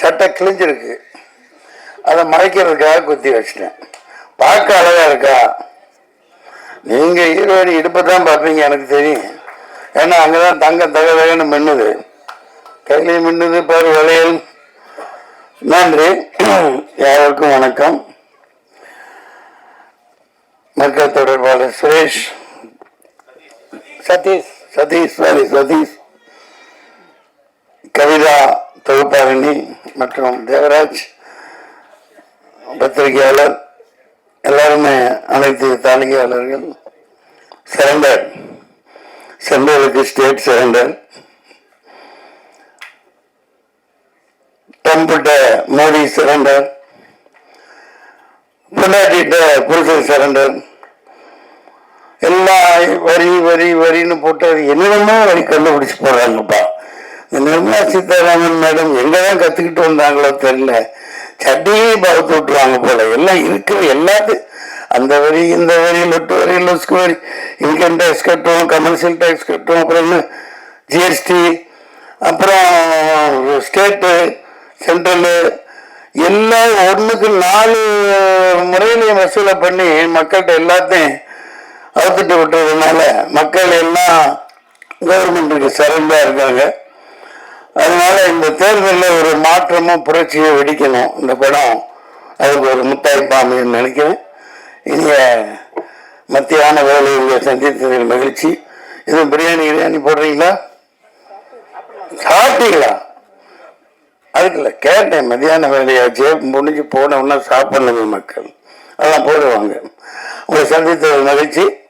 சட்டை கிழிஞ்சிருக்கு. அதை மறைக்கிறதுக்காக குத்தி வச்சிட்டேன். பார்க்க அழகா இருக்கா? நீங்க ஈரோடு இடுப்பை தான் பார்ப்பீங்க எனக்கு தெரியும். ஏன்னா அங்கதான் தங்க தகதகன்னு மின்னுது. கையிலையும் மின்னுது பாரு வளையல் நன்றி. யாருக்கும் வணக்கம். மக்கள் தொடர்பாளர் சுரேஷ். சதீஷ் சதீஷ் சாரி சதீஷ். கவிதா. பழனி மற்றும் தேவராஜ் பத்திரிகையாளர் எல்லாருமே அனைத்து தாளிகையாளர்கள் சரண்டர் சென்ட்ரலுக்கு ஸ்டேட் சரண்டர் தம்பிட்ட மோடி சரண்டர் பொண்டாட்டிட்ட புருஷன் சரண்டர் எல்லாம் வரி வரி வரின்னு போட்டு என்னென்னமோ வரி கண்டுபிடிச்சு போடுறாங்கப்பா. நிர்மலா சீதாராமன் மேடம் எங்கே தான் கத்துக்கிட்டு வந்தாங்களோ தெரியல. சட்டையே பறத்து விட்டுருவாங்க போல. எல்லாம் இருக்கிற எல்லாத்து அந்த வரி இந்த வரி லொட்டு வரி லொஸ்க்கு வரி இன்கம் டேக்ஸ் கட்டும் கமர்ஷியல் டேக்ஸ் கட்டும் அப்புறம் ஜிஎஸ்டி அப்புறம் ஸ்டேட்டு சென்ட்ரலு எல்லாம் ஒன்றுக்கு நாலு முறையிலையும் வசூலை பண்ணி மக்கள்கிட்ட எல்லாத்தையும் அவுத்துட்டு விட்டுறதுனால மக்கள் எல்லாம் கவர்மெண்ட்டுக்கு சரண்டாக இருக்காங்க. அதனால இந்த தேர்தலில் ஒரு மாற்றமும் புரட்சியும் வெடிக்கணும். இந்த படம் அதுக்கு ஒரு முத்தாய்ப்பாமைன்னு நினைக்கிறேன். இனிய மத்தியான வேலையை சந்தித்ததில் மகிழ்ச்சி. எதுவும் பிரியாணி பிரியாணி போடுறீங்களா? சாப்பிட்டீங்களா? அதுக்கு இல்லை கேட்டேன். மதியான வேலையாச்சு முடிஞ்சு போனோம்னா சாப்பிடணுங்க மக்கள். அதெல்லாம் போடுவாங்க. உங்களை சந்தித்ததில் மகிழ்ச்சி.